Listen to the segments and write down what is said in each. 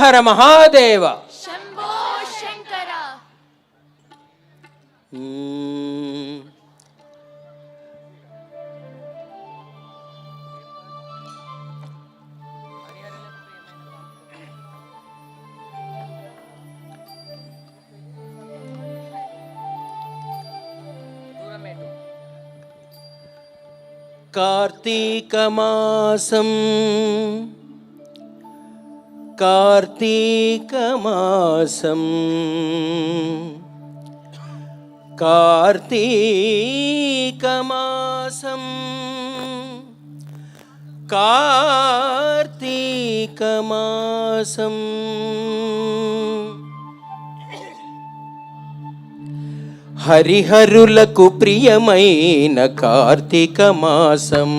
ಹರ ಮಹಾದೇವ कार्तीकमासम् कार्तीकमासम् कार्तीकमासं कार्तीकमासम् हरिहरुलकु प्रियमैन कार्तीकमासम्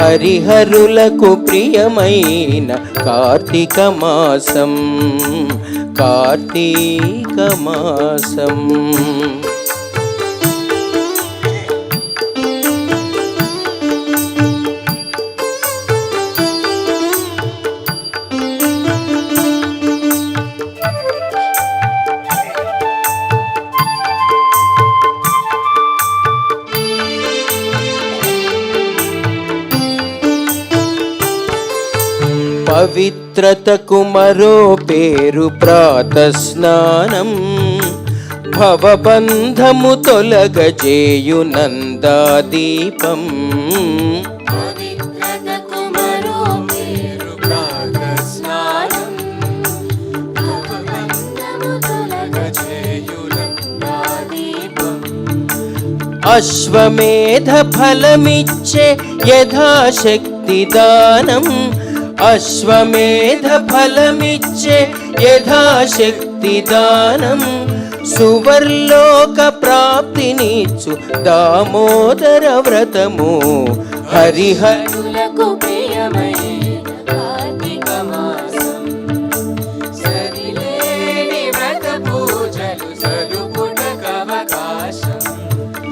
హరిహరులకు ప్రియమైన కార్తీక మాసం. కార్తీక మాసం. పవిత్రతకు మరో పేరు ప్రాత స్నానం భవబంధము తొలగజేయు నందాదీపం. అశ్వమేధ ఫలమిచ్చే యథాశక్తి దానం. అశ్వమేధ ఫలమిచ్చే యథాశక్తి దానం సువర్లోక ప్రాప్తినిచ్చు దామోదర వ్రతము హరిహర హరులకు ప్రియమైన కార్తీక మాసం సరిలేని వ్రత పూజలు సలుపుటకవకాశం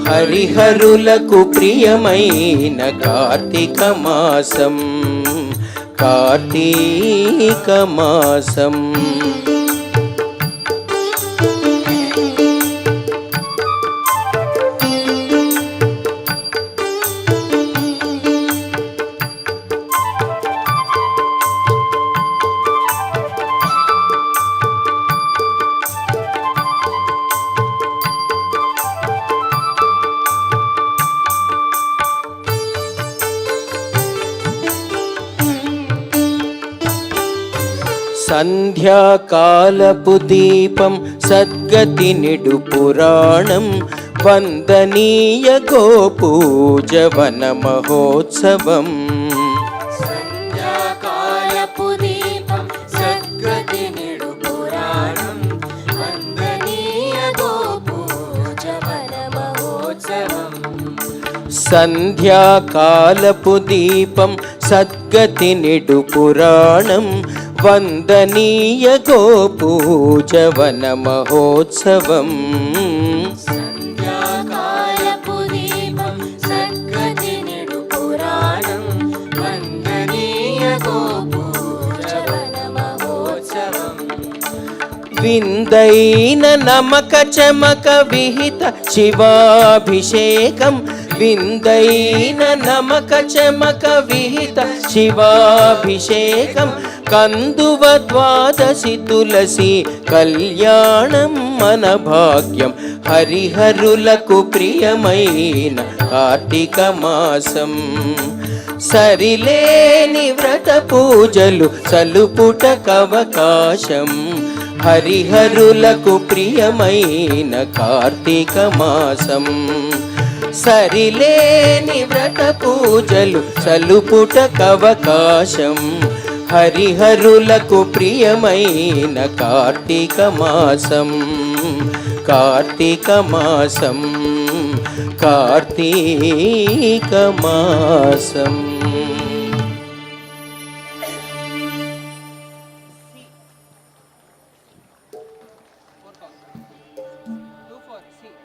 హరిహరులకు ప్రియమైన కార్తీక మాసం కార్తీక సంధ్యాకాలపు దీపం సద్గతి నిడు పురాణం వందనీయ గోపూజవన మహోత్సవం. సంధ్యాకాలపు దీపం సద్గతి నిడు పురాణం వందనీయ గోపూజవన మహోత్సవం విందైన నమక చమక విహిత శివాభిషేకం విందైన నమక చమక విహిత శివాభిషేకం కందువ ద్వాదశి తులసి కళ్యాణం మన భాగ్యం. హరిహరులకు ప్రియమైన కార్తీక మాసం. సరిలేని వ్రత పూజలు సలుపుటకవకాశం హరిహరులకు ప్రియమైన కార్తీక మాసం. సరిలేని వ్రత పూజలు సలుపుటకవకాశం హరిహరులకు ప్రియమైన కార్తీక మాసం కార్తీక మాసం కార్తీక మాసం.